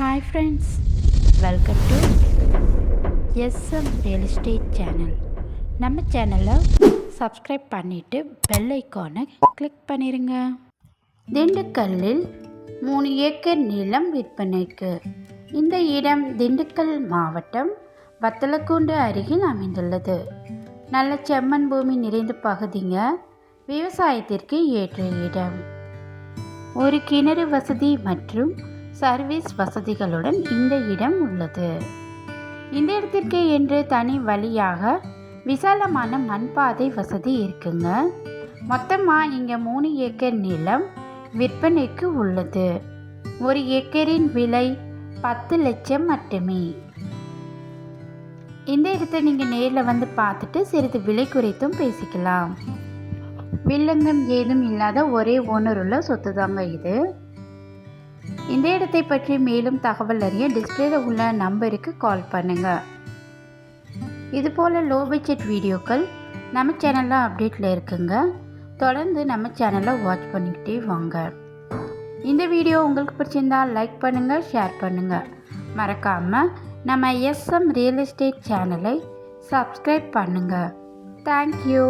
Hi friends welcome to SM real estate channel நம்ம சேனலை subscribe பண்ணிவிட்டு பெல் ஐக்கானை கிளிக் பண்ணிடுங்க திண்டுக்கல்லில் மூணு ஏக்கர் நிலம் விற்பனைக்கு இந்த இடம் திண்டுக்கல் மாவட்டம் வத்தலக்குண்டு அருகில் அமைந்துள்ளது. நல்ல செம்மண் பூமி நிறைந்த பகுதிங்க. விவசாயத்திற்கு ஏற்ற இடம். ஒரு கிணறு வசதி மற்றும் சர்வீஸ் வசதிகளுடன் இந்த இடம் உள்ளது. இந்த இடத்திற்கு என்று தனி வழியாக விசாலமான மண்பாதை வசதி இருக்குங்க. மொத்தமாக இங்கே மூணு ஏக்கர் நிலம் விற்பனைக்கு உள்ளது. ஒரு ஏக்கரின் விலை பத்து லட்சம் மட்டுமே. இந்த இடத்தை நீங்கள் நேரில் வந்து பார்த்துட்டு சிறிது விலை குறைத்தும் பேசிக்கலாம். வில்லங்கம் ஏதும் இல்லாத ஒரே ஓனர் உள்ள சொத்து தாங்க இது. இந்த இடத்தை பற்றி மேலும் தகவல் அறிய டிஸ்பிளேல உள்ள நம்பருக்கு கால் பண்ணுங்கள் இதுபோல் லோ பட்ஜெட் வீடியோக்கள் நம்ம சேனலில் அப்டேட்டில் இருக்குங்க. தொடர்ந்து நம்ம சேனலை வாட்ச் பண்ணிக்கிட்டே வாங்க. இந்த வீடியோ உங்களுக்கு பிடிச்சிருந்தா லைக் பண்ணுங்கள் ஷேர் பண்ணுங்கள் மறக்காமல் நம்ம எஸ்எம் ரியல் எஸ்டேட் சேனலை சப்ஸ்கிரைப் பண்ணுங்கள் தேங்க்யூ